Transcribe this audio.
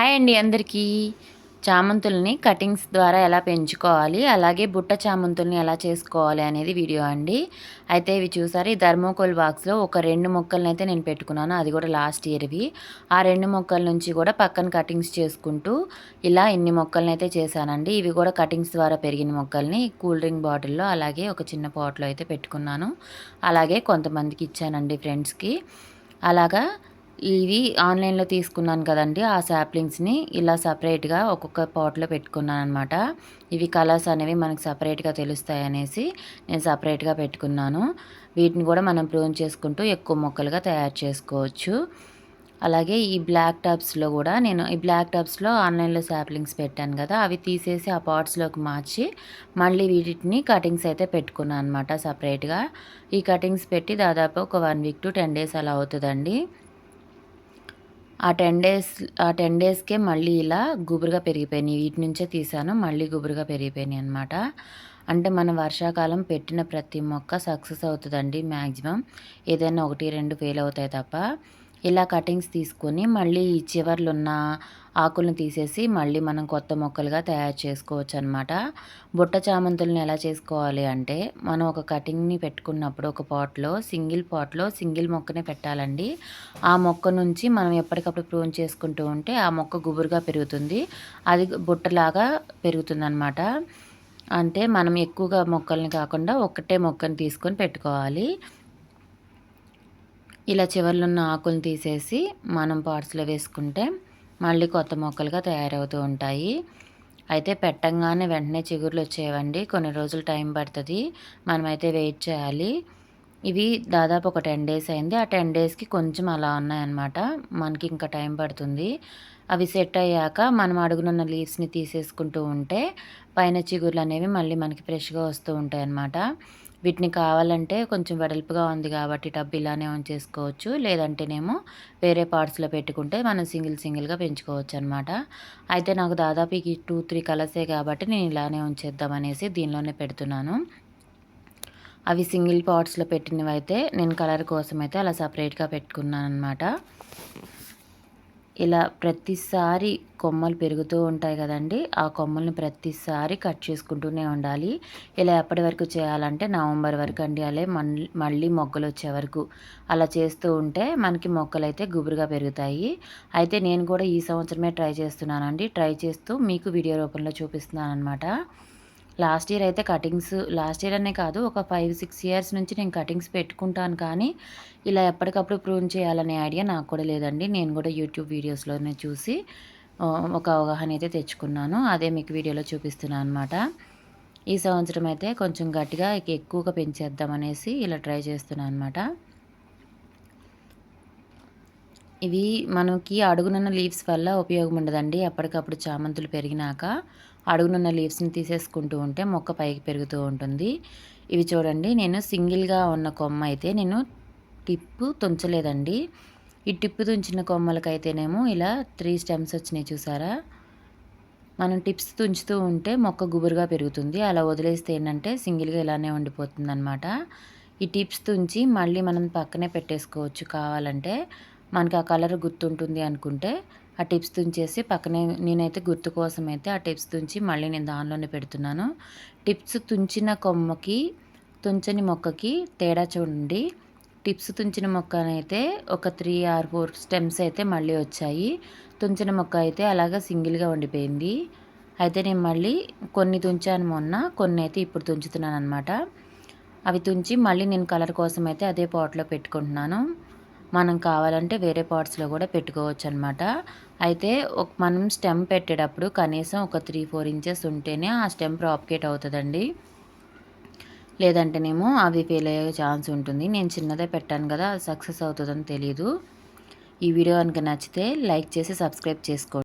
Hi అండి అందరికీ. చామంతుల్ని cuttings ద్వారా ఎలా పెంచుకోవాలి అలాగే బుట్ట చామంతుల్ని ఎలా చేసుకోవాలి అనేది వీడియో అండి. అయితే ఇవి చూసారు ఈ ధర్మోకోల్ బాక్స్లో ఒక రెండు మొక్కలను అయితే నేను పెట్టుకున్నాను అది కూడా లాస్ట్ ఇయర్వి. ఆ రెండు మొక్కల నుంచి కూడా పక్కన కటింగ్స్ చేసుకుంటూ ఇలా ఇన్ని మొక్కలను అయితే చేశానండి. ఇవి కూడా కటింగ్స్ ద్వారా పెరిగిన మొక్కల్ని కూల్ డ్రింక్ బాటిల్లో అలాగే ఒక చిన్న పాట్లో అయితే పెట్టుకున్నాను. అలాగే కొంతమందికి ఇచ్చానండి ఫ్రెండ్స్కి. అలాగా ఇవి ఆన్లైన్లో తీసుకున్నాను కదండి. ఆ శాప్లింగ్స్ని ఇలా సపరేట్గా ఒక్కొక్క పాట్లో పెట్టుకున్నాను అనమాట ఇవి కలర్స్ అనేవి మనకు సపరేట్గా తెలుస్తాయి అనేసి నేను సపరేట్గా పెట్టుకున్నాను. వీటిని కూడా మనం ప్రూన్ చేసుకుంటూ ఎక్కువ మొక్కలుగా తయారు చేసుకోవచ్చు. అలాగే ఈ బ్లాక్ టాప్స్లో కూడా నేను ఈ బ్లాక్ టాప్స్లో ఆన్లైన్లో శాప్లింగ్స్ పెట్టాను కదా అవి తీసేసి ఆ పాట్స్లోకి మార్చి మళ్ళీ వీటిని కటింగ్స్ అయితే పెట్టుకున్నాను అనమాట సపరేట్గా. ఈ కటింగ్స్ పెట్టి దాదాపు ఒక one week to ten days అలా అవుతుందండి. ఆ టెన్ డేస్ ఆ టెన్ డేస్కే మళ్ళీ ఇలా గుబురుగా పెరిగిపోయినాయి. వీటి నుంచే తీసాను మళ్ళీ గుబురుగా పెరిగిపోయినాయి అనమాట అంటే మన వర్షాకాలం పెట్టిన ప్రతి మొక్క సక్సెస్ అవుతుందండి మ్యాక్సిమం ఏదైనా ఒకటి రెండు ఫెయిల్ అవుతాయి తప్ప. ఇలా కటింగ్స్ తీసుకొని మళ్ళీ ఈ చివర్లు ఉన్న ఆకులను తీసేసి మళ్ళీ మనం కొత్త మొక్కలుగా తయారు చేసుకోవచ్చు అనమాట బుట్ట చామంతులను ఎలా చేసుకోవాలి అంటే మనం ఒక కటింగ్ని పెట్టుకున్నప్పుడు ఒక పాట్లో సింగిల్ పాట్లో సింగిల్ మొక్కనే పెట్టాలండి. ఆ మొక్క నుంచి మనం ఎప్పటికప్పుడు ప్రూన్ చేసుకుంటూ ఉంటే ఆ మొక్క గుబురుగా పెరుగుతుంది. అది బుట్టలాగా పెరుగుతుంది అనమాట అంటే మనం ఎక్కువగా మొక్కల్ని కాకుండా ఒకటే మొక్కని తీసుకొని పెట్టుకోవాలి. ఇలా చివర్లో ఉన్న ఆకులు తీసేసి మనం పార్ట్స్లో వేసుకుంటే మళ్ళీ కొత్త మొక్కలుగా తయారవుతూ ఉంటాయి. అయితే పెట్టంగానే వెంటనే చిగురులు వచ్చేవండి. కొన్ని రోజులు టైం పడుతుంది. మనమైతే వెయిట్ చేయాలి. ఇవి దాదాపు ఒక టెన్ డేస్ అయింది. ఆ టెన్ డేస్కి కొంచెం అలా ఉన్నాయన్నమాట. మనకి ఇంకా టైం పడుతుంది. అవి సెట్ అయ్యాక మనం అడుగునున్న లీవ్స్ని తీసేసుకుంటూ ఉంటే పైన చిగుర్లు అనేవి మళ్ళీ మనకి ఫ్రెష్గా వస్తూ ఉంటాయి అన్నమాట వీటిని కావాలంటే కొంచెం వెడల్పుగా ఉంది కాబట్టి టబ్ ఇలానే ఉంచేసుకోవచ్చు లేదంటేనేమో వేరే పార్ట్స్లో పెట్టుకుంటే మనం సింగిల్ సింగిల్గా పెంచుకోవచ్చు అనమాట అయితే నాకు దాదాపు ఈ టూ త్రీ కలర్సే కాబట్టి నేను ఇలానే ఉంచేద్దామనేసి దీనిలోనే పెడుతున్నాను. అవి సింగిల్ పాట్స్లో పెట్టినవి అయితే నేను కలర్ కోసం అయితే అలా సపరేట్గా పెట్టుకున్నాను అనమాట ఇలా ప్రతిసారి కొమ్మలు పెరుగుతూ ఉంటాయి కదండి ఆ కొమ్మల్ని ప్రతిసారి కట్ చేసుకుంటూనే ఉండాలి. ఇలా ఎప్పటి వరకు చేయాలంటే నవంబర్ వరకు అండి అలా మళ్ళీ మొగ్గలు వచ్చే వరకు అలా చేస్తూ ఉంటే మనకి మొక్కలు అయితే గుబురుగా పెరుగుతాయి. అయితే నేను కూడా ఈ సంవత్సరమే ట్రై చేస్తున్నానండి ట్రై చేస్తూ మీకు వీడియో రూపంలో చూపిస్తున్నాను అనమాట లాస్ట్ ఇయర్ అయితే కటింగ్స్ లాస్ట్ ఇయర్ అనే కాదు ఒక ఫైవ్ సిక్స్ ఇయర్స్ నుంచి నేను కటింగ్స్ పెట్టుకుంటాను కానీ ఇలా ఎప్పటికప్పుడు ప్రూవ్ చేయాలనే ఐడియా నాకు కూడా లేదండి. నేను కూడా యూట్యూబ్ వీడియోస్లోనే చూసి ఒక అవగాహన అయితే తెచ్చుకున్నాను. అదే మీకు వీడియోలో చూపిస్తున్నాను అనమాట ఈ సంవత్సరం అయితే కొంచెం గట్టిగా ఎక్కువగా పెంచేద్దాం అనేసి ఇలా ట్రై చేస్తున్నాను అనమాట ఇవి మనకి అడుగునున్న లీవ్స్ వల్ల ఉపయోగం ఉండదండి. ఎప్పటికప్పుడు చామంతులు పెరిగినాక అడుగునున్న లీవ్స్ని తీసేసుకుంటూ ఉంటే మొక్క పైకి పెరుగుతూ ఉంటుంది. ఇవి చూడండి నేను సింగిల్గా ఉన్న కొమ్మ అయితే నేను టిప్పు తుంచలేదండి. ఈ టిప్పు తుంచిన కొమ్మలకైతేనేమో ఇలా త్రీ స్టెమ్స్ వచ్చినాయి చూసారా? మనం టిప్స్ తుంచుతూ ఉంటే మొక్క గుబురుగా పెరుగుతుంది. అలా వదిలేస్తే ఏంటంటే సింగిల్గా ఇలానే ఉండిపోతుంది అనమాట ఈ టిప్స్ తుంచి మళ్ళీ మనం పక్కనే పెట్టేసుకోవచ్చు కావాలంటే. మనకి ఆ కలర్ గుర్తుంటుంది అనుకుంటే ఆ టిప్స్ తుంచేసి పక్కనే నేనైతే గుర్తు కోసం అయితే ఆ టిప్స్ తుంచి మళ్ళీ నేను దానిలోనే పెడుతున్నాను. టిప్స్ తుంచిన కొమ్మకి తుంచని మొక్కకి తేడా చూడండి. టిప్స్ తుంచిన మొక్కనైతే ఒక త్రీ ఆర్ ఫోర్ స్టెమ్స్ అయితే మళ్ళీ వచ్చాయి. తుంచిన మొక్క అయితే అలాగా సింగిల్గా ఉండిపోయింది. అయితే నేను మళ్ళీ కొన్ని తుంచాను మొన్న కొన్ని అయితే ఇప్పుడు తుంచుతున్నాను అనమాట అవి తుంచి మళ్ళీ నేను కలర్ కోసం అయితే అదే పాట్లో పెట్టుకుంటున్నాను. మనం కావాలంటే వేరే పార్ట్స్లో కూడా పెట్టుకోవచ్చు అనమాట అయితే మనం స్టెమ్ పెట్టేటప్పుడు కనీసం ఒక త్రీ ఫోర్ ఇంచెస్ ఉంటేనే ఆ స్టెమ్ ప్రాపికేట్ అవుతుందండి. లేదంటేనేమో అవి ఫెయిల్ అయ్యే ఛాన్స్ ఉంటుంది. నేను చిన్నదే పెట్టాను కదా అది సక్సెస్ అవుతుందని తెలియదు ఈ వీడియో కనుక నచ్చితే లైక్ చేసి సబ్స్క్రైబ్ చేసుకోండి.